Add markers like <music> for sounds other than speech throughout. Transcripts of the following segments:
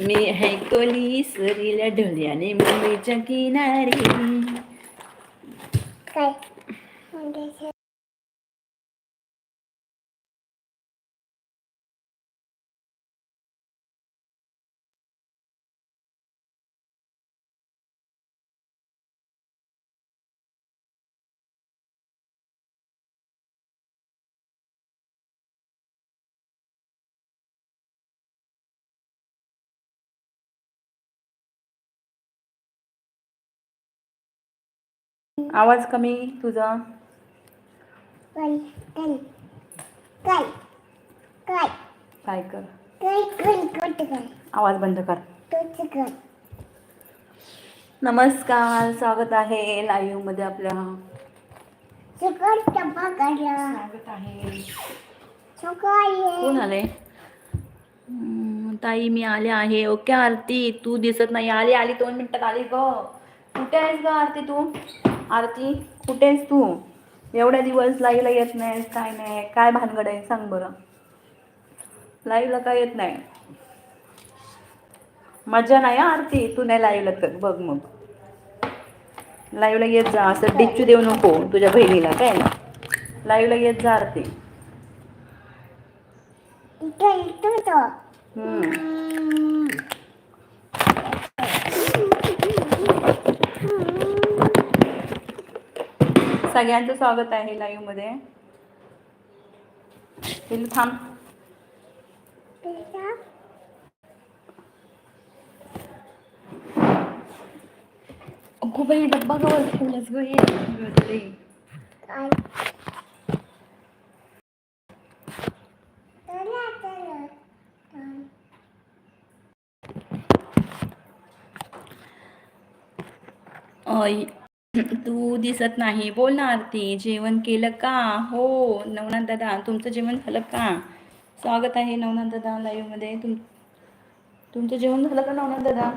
मी है कोली सरीला ढोल्याने मुंबईच्या किनारी. आवाज कमी तुझा. काय काय काय काय काय कर? आवाज बंद कर. नमस्कार स्वागत आहे लाईव्हमध्ये आपल्या. स्वागत आहे. सकाळी कोण आले ताई मी आले आहे. ओके आरती. तू दिसत नाही. आली आली दोन मिनिटात आली ग. कुठे आहेस ग आरती तू? आरती कुठे आहेस तू? एवढ्या दिवस लाईव्हला येत नाहीस काय नाही. काय भानगड आहे? सांग बरं. लाईव्हला काय येत नाही? मजा नाही आरती? तू नाही लाईव्हला तर बघ मग. लाईव्हला येत जा. असं डिच्चू देऊ नको तुझ्या बहिणीला काय लाईव्हला येत जा आरती. हम्म. सगळ्यांचं स्वागत आहे लाईव्हमध्ये. थांब. अगो बाई डब्बा गवळ ठेवलास ग हे तू दिसत नाही. बोल ना आरती. जेवण केलं का? हो नवनाथ दादा. तुमचं जेवण झालं का? स्वागत आहे नवनाथ दादा लाईव्हमध्ये. तुम तुमचं जेवण झालं का नवनाथ दादा?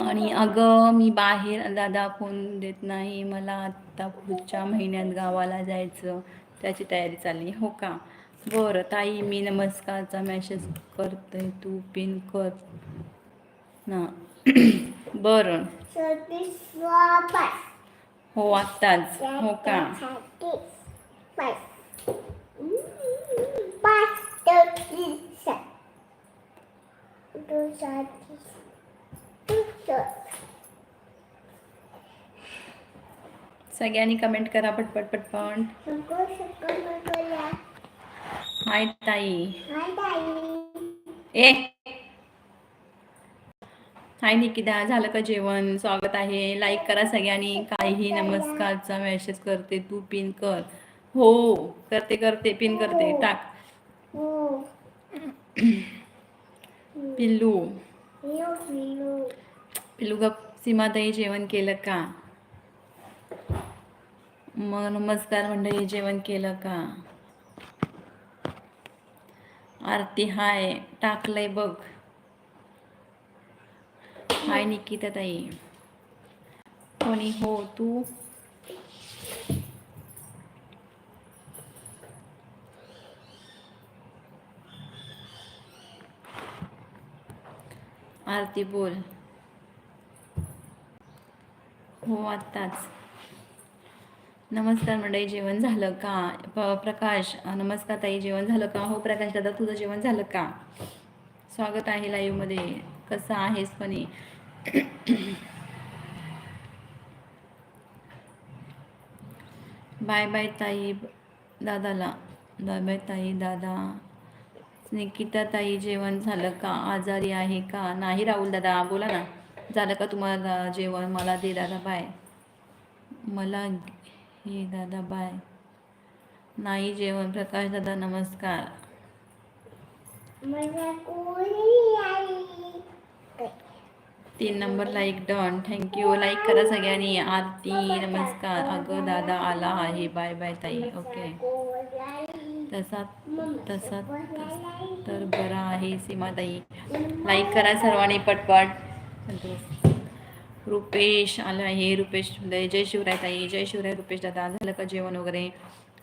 आणि अगं मी बाहेर दादा फोन देत नाही. मला आत्ता पुढच्या महिन्यात गावाला जायचं. त्याची तयारी चालली हो का? बरं ताई मी नमस्कारचा मेसेज करते तू पिन कर. ना. <clears throat> बरं. बाय हो आत्ताच. हो का? बाय बाय सगळ्यांनी कमेंट करा पटपट पटपट. सगळं हाय ताई हाय ताई ए. हाय निकिता झालं का जेवण? स्वागत आहे. लाईक करा सगळ्यांनी. काही नमस्कारचा मेसेज करते. तू पिन कर. हो. करते करते. पिन करते. टाक. हो. पिल्लू. पिल्लू. ग सीमाताई जेवण केलं का? मग नमस्कार मंडळी जेवण केलं का? आरती हाय टाकलंय बघ. हाय निकिता ताई कोणी? हो तू? आरती बोल. हो आत्ताच. नमस्कार मंडळी जेवण झालं का? प- प्रकाश नमस्कार ताई जेवण झालं का? हो प्रकाश दादा तुझं जेवण झालं का? स्वागत आहे लाईव्हमध्ये कसं आहेस पणे बाय बाय ताई दादाला. बाय बाय ताई दादा. निकिता ताई जेवण झालं का? आजारी आहे का? नाही राहुल दादा बोला ना. झालं का तुम्हाला जेवण? मला दे दादा बाय. मला हे दादा बाय. नाही जेवण प्रकाश दादा नमस्कार. तीन number like done. Thank you like करा सगळ्यांनी. आरती नमस्कार. अगं दादा आला आहे. बाय बाय ताई. ओके तसा तसा तर बरा आहे सीमाताई. लाईक करा सर्वांनी पटपट. रुपेश आलं आहे रुपेश दे- जय शिवराय ताई जय शिवराय रुपेश दादा झालं का जेवण वगैरे?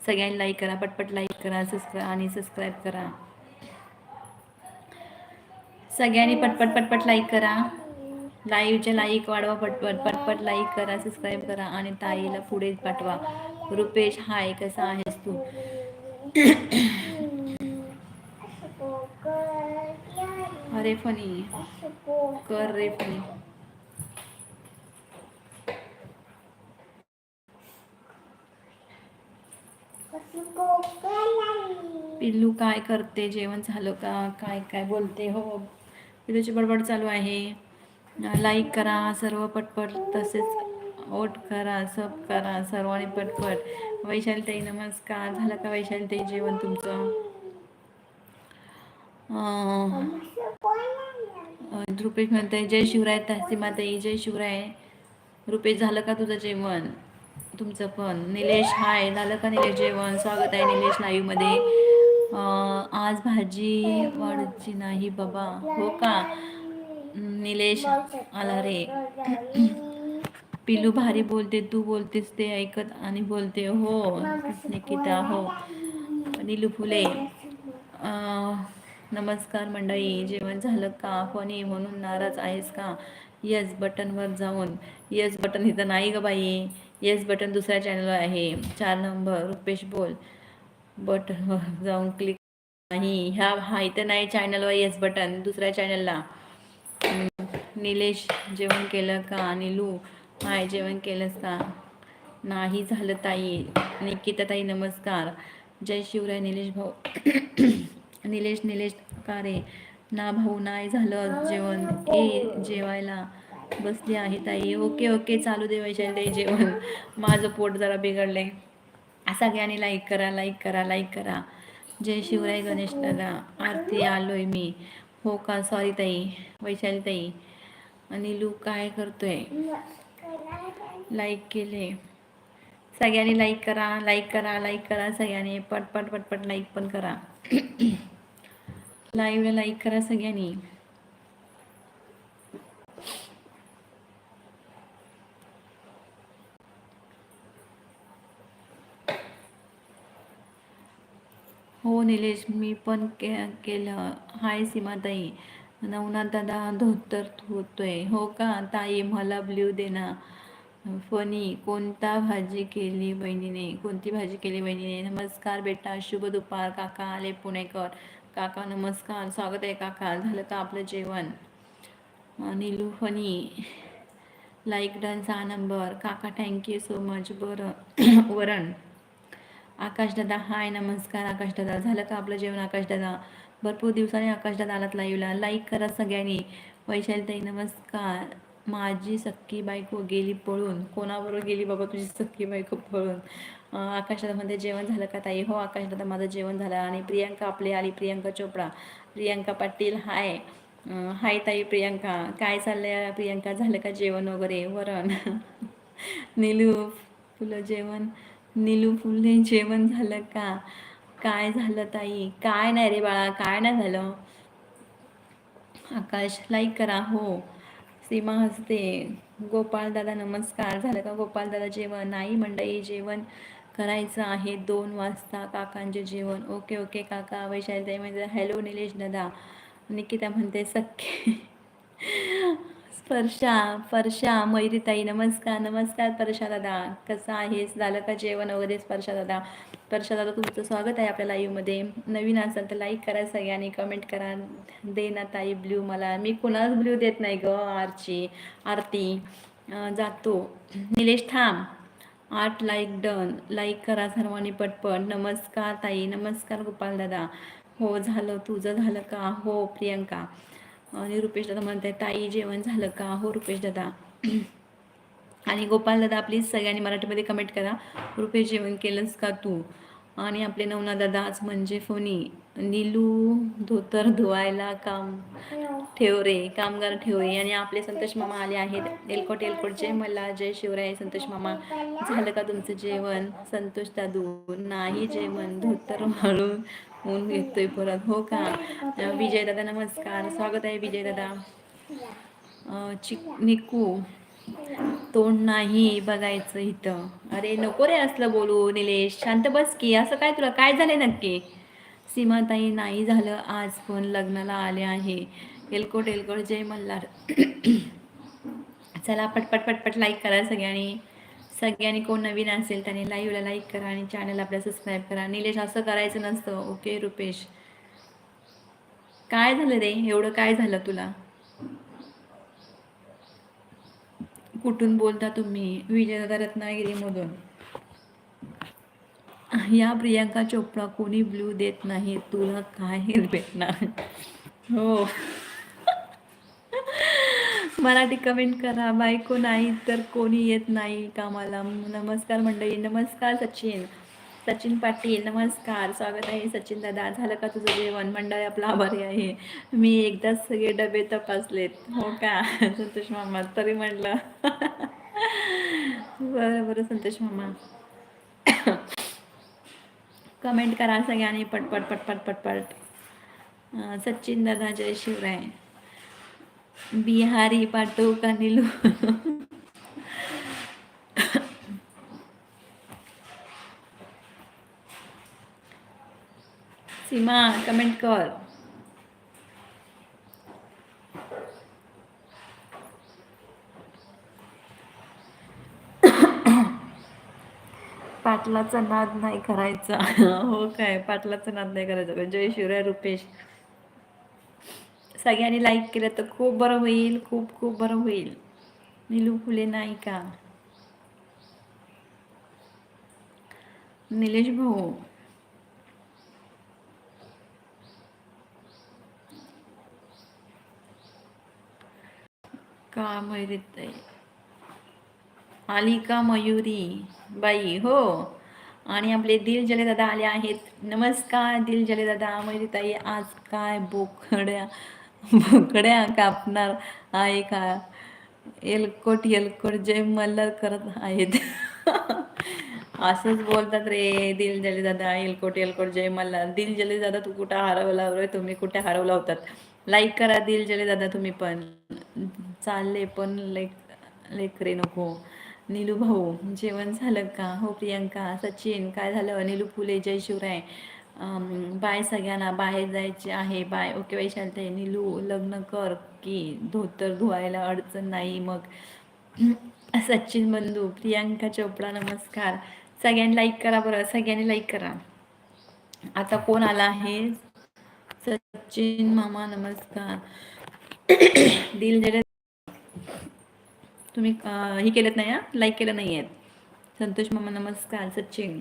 सगळ्यांनी लाईक करा पटपट लाईक करा सबस्क्रा आणि सबस्क्राईब करा. सगळ्यांनी पटपट पटपट लाईक करा. लाईव्हचे लाईक वाढवा पटपट पटपट लाईक करा सबस्क्राईब करा आणि ताईला पुढे पाठवा. रुपेश हाय कसा आहेस तू? अरे फनी. कर रे फनी. पिल्लू काय करते? जेवण झालं का? काय काय बोलते? हो, हो. पिल्लूची बडबड चालू आहे. लाईक करा सर्व पटपट तसेच ओट करा सब करा सर्वांनी पटपट. वैशाली ताई नमस्कार. झालं का वैशाली ताई जेवण तुमचं? रुपेश म्हणते जय शिवराय तहसीमाताई जय शिवराय. रुपेश झालं का तुझं जेवण? तुमचं पण. निलेश हाय झालं का निलेश जेवण? स्वागत आहे निलेश लाईव्हमध्ये आज भाजी वाढची नाही बाबा. हो का? निलेश आला रे. पिलू भारी बोलते तू बोलतेस ते ऐकत आणि बोलते हो. निकिता हो. निलू फुले. नमस्कार मंडळी. जेवण झालं का? फनी म्हणून नाराज आहेस का? यस बटनवर जाऊन. यस बटन इथं नाही ग बाई. येस बटन दुसऱ्या चॅनलवर आहे. चार नंबर रुपेश बोल. बटनवर <laughs> जाऊन क्लिक नाही. ह्या हा इथं नाही चॅनलवर येस बटन दुसऱ्या चॅनलला निलेश जेवण केलं का? निलू हाय जेवण केलंस का? नाही झालं ताई. निकिता ताई नमस्कार. जय शिवराय निलेश भाऊ. <coughs> निलेश निलेश का रे? ना भाऊ नाही झालं जेवण. ए जेवायला. बसली आहे ताई. Okay okay. चालू दे वैशाली ताई जेवण. माझं पोट जरा बिघडले सगळ्यांनी लाईक करा लाईक करा लाईक करा. जय शिवराय गणेश दादा. आरती आलोय मी. हो का? सॉरी ताई. वैशाली ताई. आणि लू काय करतोय? लाईक केले सगळ्यांनी लाईक करा लाईक करा लाईक करा. सगळ्यांनी पटपट पटपट लाईक पण करा. <coughs> लाईव्हला लाईक करा सगळ्यांनी. हो निलेश मी पण के केलं. हाय सीमाताई. नवनाथ दादा धोतर होतोय हो का? ताई मला ब्ल्यू देना फनी कोणता भाजी केली बहिणीने? कोणती भाजी केली बहिणीने? नमस्कार बेटा. शुभ दुपार. काका आले पुणेकर. काका नमस्कार. स्वागत आहे काका. झालं का आपलं जेवण? नीलू फनी. लाईक डन सहा नंबर काका थँक्यू सो मच बरं. <clears throat> वरण. आकाशदादा हाय नमस्कार. आकाशदादा झालं का आपलं जेवण? आकाशदादा भरपूर दिवसांनी आकाशदादा आलात लाईव्हला लाईक करा सगळ्यांनी. वैशालीताई नमस्कार. माझी सख्खी बायको गेली पळून. कोणाबरोबर गेली बाबा तुझी सख्खी बायको पळून? आकाशदादामध्ये जेवण झालं का ताई? हो आकाशदादा माझं जेवण झालं. आणि प्रियांका आपली आली प्रियांका चोपडा प्रियांका पाटील हाय. हाय ताई प्रियांका. काय चाललंय? प्रियांका झालं का जेवण वगैरे? वरण. <laughs> नीलू फुलं जेवण. निलू फुले जेवण झालं का? काय झालं ताई? काय नाही रे बाळा काय नाही झालं. आकाश लाईक करा हो. सीमा हसते. गोपाल दादा नमस्कार. झालं का गोपाल दादा जेवण? नाही मंडई जेवण करायचं आहे. दोन वाजता काकांचे जेवण. ओके ओके काका. वैशाली ताई म्हणजे हॅलो निलेश दादा. निकिता म्हणते सख्खे. स्पर्शा परशा मयुरीताई नमस्कार नमस्कार परशा दादा. कसं आहेस? झालं का जेवण वगैरे स्पर्शा दादा? परशा दादा तुमचं स्वागत आहे आपल्या लाईव्हमध्ये नवीन असाल तर लाईक करा सगळ्यांनी कमेंट करा. दे ना ताई ब्ल्यू मला. मी कुणालाच ब्ल्यू देत नाही ग आरची आरती. जातो. निलेश थांब. आठ लाईक डन लाईक करा सर्वांनी पटपट. नमस्कार ताई. नमस्कार गोपाल दादा. हो झालं. तुझं झालं का? हो प्रियंका. आणि रुपेश दादा म्हणते ताई जेवण झालं का? हो रुपेश दादा. <clears throat> आणि गोपाल दादा प्लीज सगळ्यांनी मराठीमध्ये कमेंट करा. रुपेश जेवण केलंस का तू? आणि आपले नवना दादा आज म्हणजे फोनी. नीलू धोतर धुवायला काम. ठेव रे कामगार ठेव रे. आणि आपले संतोष मामा आले आहेत. एलकोट जय मला जय शिवराय संतोष मामा. झालं का तुमचं जेवण? संतोष दादू. नाही जेवण. धोतर म्हणून ऊन घेतोय परत. हो का? विजय दादा नमस्कार. स्वागत आहे विजय दादा. चिक निकू. तोंड नाही बघायचं इथं. अरे नको रे असलं बोलू निलेश. शांत बस की असं काय तुला? काय झालंय नक्की? सीमाताई नाही झालं. आज पण लग्नाला आले आहे. एलकोट एलकोट जय मल्हार. चला पटपट पटपट लाईक करा सगळ्यांनी. सगळ्यांनी कोण नवीन असेल त्याने लाईव्हला लाईक करा आणि चॅनल आपल्या सबस्क्राईब करा. निलेश असं करायचं नसतं. ओके रुपेश. काय झालं रे? एवढं काय झालं तुला? कुठून बोलता तुम्ही? विजयदादा रत्नागिरीमधून. या प्रियांका चोपडा कोणी ब्ल्यू देत नाही? तुला काय भेटणार हो. मराठी कमेंट करा. बायको नाही तर कोणी येत नाही कामाला. नमस्कार मंडळी. नमस्कार सचिन. सचिन पाटील नमस्कार. स्वागत आहे सचिन दादा. झालं का तुझं जेवण? मंडळ आपला आभारी आहे. मी एकदाच सगळे डबे तपासलेत. हो का? <laughs> संतोष मामा तरी म्हटलं <laughs> बरं बरं संतोष मामा. <coughs> कमेंट करा सगळ्यांनी पटपट पटपट पटपट. सचिन दादा जय शिवराय. बिहारी पाठवू का निलू. <laughs> सीमा कमेंट कर. पाटलाचा नाद नाही करायचा. हो काय? पाटलाचा नाद नाही करायचा. जय शिवराय रुपेश. सगळ्यांनी लाईक केलं तर खूप बरं होईल. खूप खूप बरं होईल. निलू फुले नाही का? निलेश भाऊ. का ताई आली का मयुरी बाई हो. आणि आपले दिल जले दादा आले आहेत. नमस्कार दिल जले दादा मयुरी ताई आज काय बोकड्या बोकड्या कापणार आहे का? एलकोट एलकोट जय मल्हार करत आहेत. असंच बोलतात रे दिल जले दादा एलकोट एलकोट जय मल्हार दिल जले दादा तू कुठं हरवला रे? तुम्ही कुठे हरवला होतात? लाईक करा दिल जले दादा तुम्ही पण. चालले पण लेक लेकरे नको. नीलू भाऊ जेवण झालं का? हो प्रियंका सचिन काय झालं? नीलू फुले जय शिवराय. बाय सगळ्यांना बाहेर जायचे आहे. बाय. ओके वैशालते नीलू लग्न कर की धोतर धुवायला अडचण नाही मग. <clears throat> सचिन बंधू प्रियांका चोपडा नमस्कार. सगळ्यांनी लाईक करा बरं. सगळ्यांनी लाईक करा. आता कोण आला आहे? सचिन मामा नमस्कार. दिल जडे तुम्ही हे केलं नाही हा? लाईक केलं नाही आहेत संतोष मामा नमस्कार. सचिन.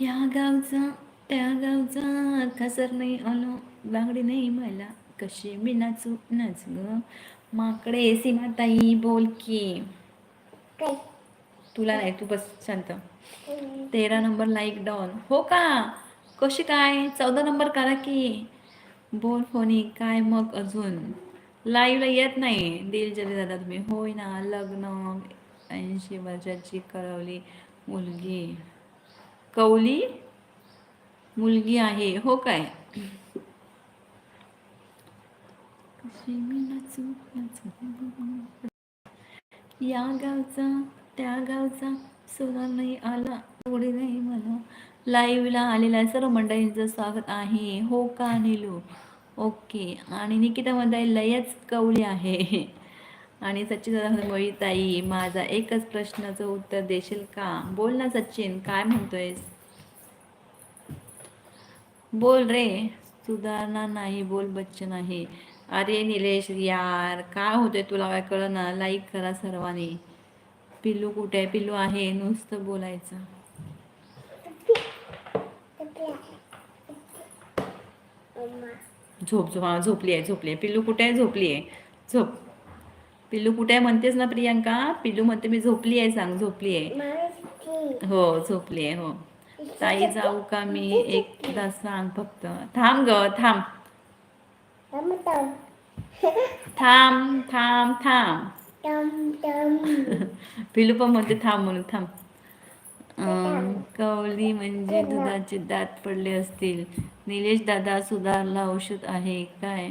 या गावचा त्या गावचा खसर नाही आलो. बांगडी नाही मला. कशी मी नाचू नाच. ग माकडे सीमाताई बोल की तुला नाही तू बस शांत. तेरा नंबर लाईक डाऊन हो का? कशी काय? चौदा नंबर करा की. बोल फोनी काय मग अजून? लाईव्हला येत नाही. दिल जरी दादा तुम्ही. होय ना लग्न ऐंशी वर्षाची कळवली मुलगी. कवली मुलगी आहे. हो काय? या गावचा त्या गावचा सुद्धा नाही आला थोडी नाही मला लाईव्हला आलेल्या सर्व मंडळींचं स्वागत आहे. हो का निलू? ओके. आणि निकिता मध्ये लयच कवली आहे. आणि सचिन ताई माझा एकच प्रश्नाचं उत्तर देशील का? बोल ना सचिन काय म्हणतोयस? बोल रे. सुधारणा नाही बोल बच्चन आहे. अरे निलेश यार काय होतंय तुला काय कळ ना लाईक करा सर्वांनी. पिल्लू कुठे आहे? पिल्लू आहे नुसतं बोलायचं. झोप झोप हा झोपली आहे झोपली आहे. पिल्लू कुठे आहे? झोपली आहे. झोप. पिल्लू कुठे आहे? म्हणतेस ना प्रियांका? पिल्लू म्हणते मी झोपली आहे सांग झोपली आहे. हो झोपली आहे हो. ताई जाऊ का? मी एकदा सांग फक्त. थांब ग थांब. थांब थांब. थांब <laughs> पिलू पण म्हणते थांब म्हणून थांब. कवली म्हणजे दुधाचे दात पडले असतील. निलेश दादा सुधारला औषध आहे काय?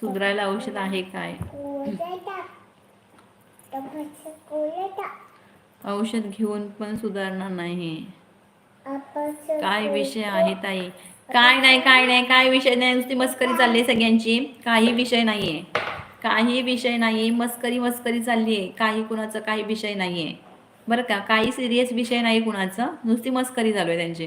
सुधारायला औषध आहे काय? औषध घेऊन पण सुधारणार नाही. काय विषय आहे ताई? काय नाही काय नाही काय विषय नाही. नुसती मस्करी चालली सगळ्यांची. काही विषय नाही आहे काही विषय नाही मस्करी मस्करी चालली आहे काही कुणाचा काही विषय नाही आहे बरं का? काही सिरियस विषय नाही कुणाचा. नुसती मस्करी चालू आहे त्यांची.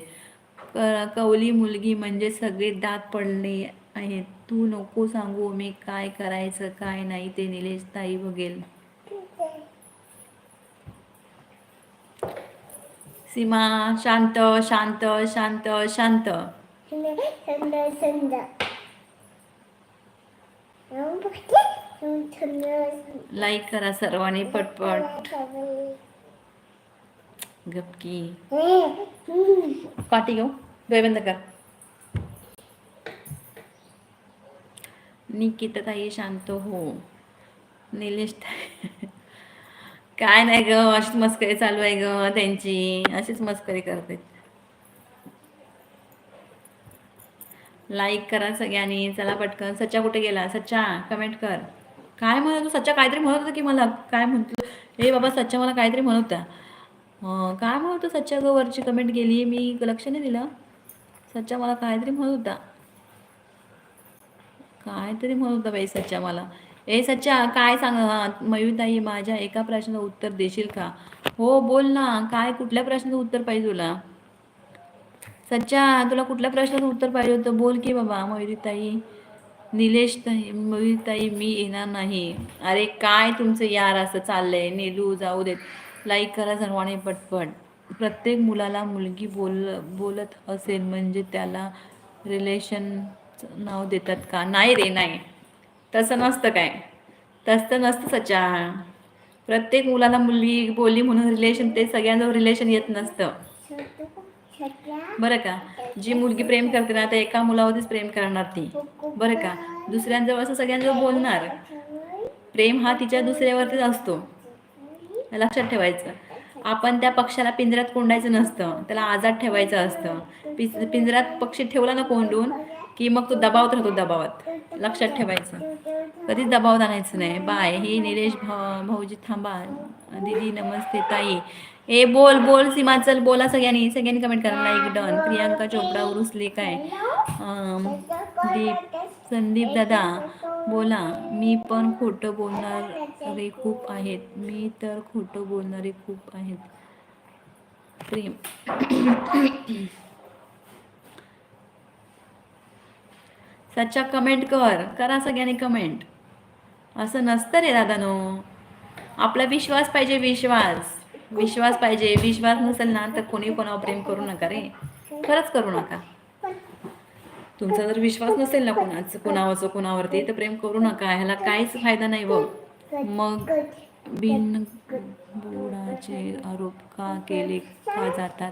कवली मुलगी म्हणजे सगळे दात पडले आहेत. तू नको सांगू मी काय करायचं काय नाही ते निलेश ताई बघेल. सीमा शांत शांत शांत शांत. <laughs> संद संद लाईक करा सर्वांनी पटपट. गपकी पाठी घेऊ. बंद कर. निकिता ताई शांत हो. निलेश काय नाही ग अशीच मस्करी चालू आहे ग त्यांची. अशीच मस्करी करते लाईक करा सगळ्यांनी. चला पटकन. सच्चा कुठे गेला? सच्चा कमेंट कर. काय म्हणत सच्चा काहीतरी म्हणत होता की मला? काय म्हणतो? हे बाबा सच्चा मला काहीतरी म्हणत होता. काय म्हणत होता सच्चा ग? वरची कमेंट केली. मी लक्ष नाही दिलं. सच्चा मला काहीतरी म्हणत होता. काहीतरी म्हणत होता बाई सच्चा मला. ए सच्चा काय सांग? हा मयूताई माझ्या एका प्रश्नाचं उत्तर देशील का? हो बोल ना. काय कुठल्या प्रश्नाचं उत्तर पाहिजे तुला? सच्चा तुला कुठल्या प्रश्नाचं उत्तर पाहिजे होतं? बोल की बाबा मयुरीताई. निलेश ताई मी येणार नाही. अरे काय तुमचं यार असं चाललंय? नेलू जाऊ देत. लाईक करा सर्वांनी पटपट. प्रत्येक मुलाला मुलगी बोल बोलत असेल म्हणजे त्याला रिलेशन नाव देतात का? नाही रे नाही. तसं नसतं काय? तसं नसतं सचा प्रत्येक मुलाला मुलगी बोलली म्हणून रिलेशन ते सगळ्यांजवळ रिलेशन येत नसतं. बरं का? जी मुलगी प्रेम करते ना त्या एका मुलावरतीच प्रेम करणार ती. बरं का? दुसऱ्यांजवळ असं सगळ्यांजवळ बोलणार. प्रेम हा तिच्या दुसऱ्यावरतीच असतो. लक्षात ठेवायचं. आपण त्या पक्षाला पिंजऱ्यात कोंडायचं नसतं. त्याला आजाद ठेवायचं असतं. पिंजऱ्यात पक्षी ठेवला ना कोंडून की मग तो दबावत राहतो दबावात. लक्षात ठेवायचं. कधीच दबावात आणायचं नाही. बाय हे निलेश भाऊ भाऊजी थांबा. दीदी नमस्ते ताई. ए बोल बोल सीमा चल बोला सगळ्यांनी. सगळ्यांनी कमेंट करा. लाईक डन प्रियांका चोपडा उरुसले काय दीप संदीप दादा बोला. मी पण खोटं बोलणारे खूप आहेत. मी तर खोटं बोलणारे खूप आहेत. प्रेम. त्याच्या कमेंट कर. करा सगळ्यांनी कमेंट असं नसतं रे दादानो. आपला विश्वास पाहिजे विश्वास. विश्वास पाहिजे. विश्वास नसेल ना तर कोणी कोणावर प्रेम करू नका रे. खरंच करू नका. तुमचा जर विश्वास नसेल ना कोणाचं कोणावरचं कोणावरती तर प्रेम करू नका. ह्याला काहीच फायदा नाही बघ. मग बिन बुडाचे आरोप का केले? का जातात?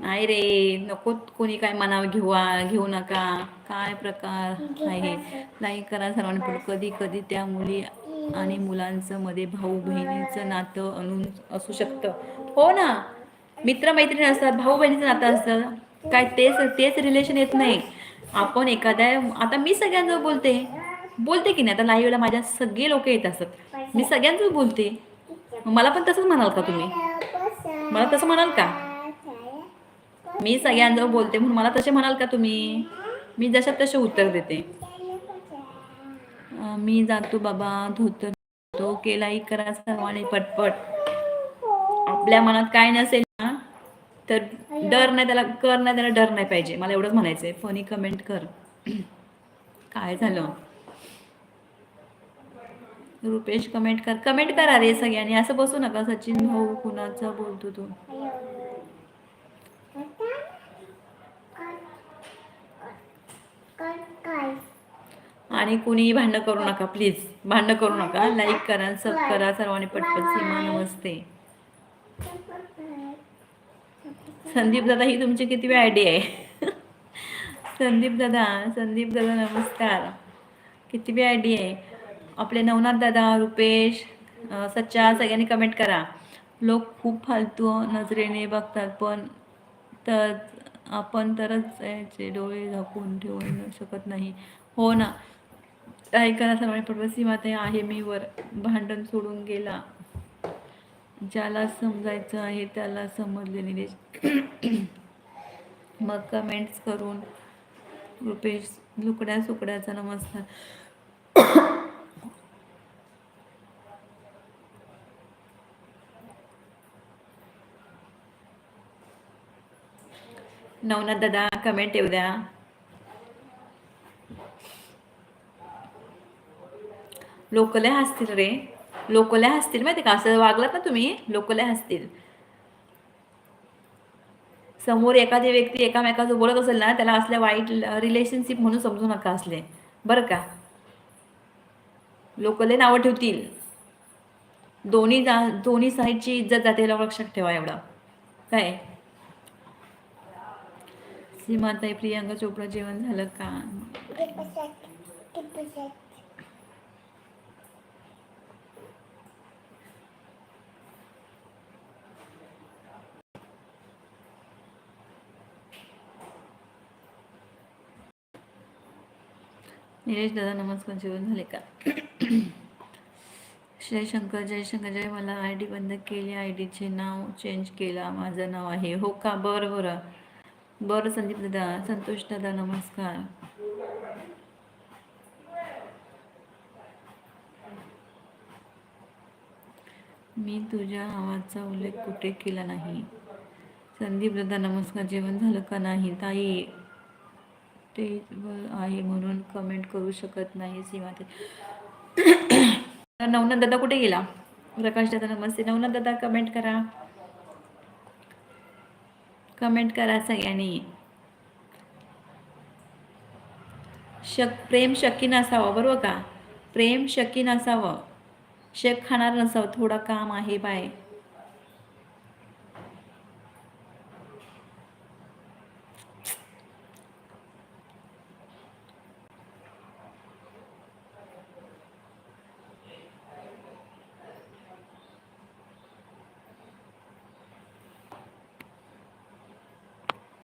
नाही रे नको कोणी काय मनावर घेऊ घेऊ नका. काय प्रकार आहे? नाही करा सर्वांनी पण कधी कधी त्या मुली आणि मुलांचं मध्ये भाऊ बहिणीचं नातं आणून असू शकतं. हो ना? मित्रमैत्रिणी असतात भाऊ बहिणीचं नातं असतं. काय तेच तेच रिलेशन येत नाही. आपण एखाद्या आता मी सगळ्यांजवळ बोलते. बोलते की नाही? आता लाईव्हला माझ्या सगळे लोक येत असतात. मी सगळ्यांजवळ बोलते. मला पण तसंच म्हणाल का तुम्ही? मला तसं म्हणाल का? मी सगळ्यांजवळ बोलते म्हणून मला तसे म्हणाल का तुम्ही? मी जशा तसे उत्तर देते. मी जातो बाबा धोतर तो केलाही करा सर्वांनी पटपट. आपल्या मनात काय नसेल ना तर डर नाही त्याला कर नाही त्याला डर नाही पाहिजे. मला एवढंच म्हणायचं आहे फनी कमेंट कर. <clears throat> काय झालं? रुपेश कमेंट कर. कमेंट करा रे सगळ्यांनी. असं बसू नका सचिन भाऊ कुणाचा बोलतो तो? आणि कुणीही भांडणं करू नका प्लीज भांडणं करू नका. लाईक करा सब करा. सर्वांनी पटपट सीमा नमस्ते. संदीप दादा ही तुमची किती वेळ आयडी आहे? संदीप दादा संदीप दादा नमस्कार. किती वेळ आयडी आहे? आपले नवनाथ दादा रुपेश सच्चा सगळ्यांनी कमेंट करा. लोक खूप फालतू नजरेने बघतात पण तर आपण तरच याचे डोळे झाकून ठेवू शकत नाही. हो ना. ऐकायला सर्वांनी पटवसी माते आहे मी वर. भांडण सोडून गेला. ज्याला समजायचं आहे त्याला समजले निलेश. मग कमेंट्स करून रुपेश लुकड्या सुकड्याचा नमस्कार. नवनाथ दादा कमेंट येऊ द्या. लोक हसतील रे. लोक हसतील माहिती का? असं वागलात ना तुम्ही लोक हसतील. समोर एखादी व्यक्ती एकामेकाचं बोलत असेल ना त्याला असल्या वाईट रिलेशनशिप म्हणून समजू नका असले. बरं का? लोकले नावं ठेवतील. दोन्ही जा दोन्ही साईडची इज्जत जाते याला लक्षात ठेवा एवढं. काय? सीमाताई प्रियांका चोपडा जेवण झालं का? निलेश दादा नमस्कार जेवण झाले का? <coughs> जयशंकर जयशंकर जय मला आय डी बंद केली आय डीचे नाव चेंज केला माझं नाव आहे. हो का? बरं बरं. बरं संदीप दादा संतोष दादा नमस्कार. मी तुझ्या आवाजचा उल्लेख कुठे केला नाही? संदीप दादा नमस्कार. जेवण झालं का नाही? ताई स्टेजवर आहे म्हणून कमेंट करू शकत नाही सीमा ते नवनाथ दादा कुठे गेला? प्रकाश दादा नमस्ते. नवनाथ दादा कमेंट करा. कमेंट करा सगळ्यांनी. शक प्रेम शक्य नसावं बरोबर का? प्रेम शक्य नसावं शेक खाणार नसावं थोडं काम आहे बाय.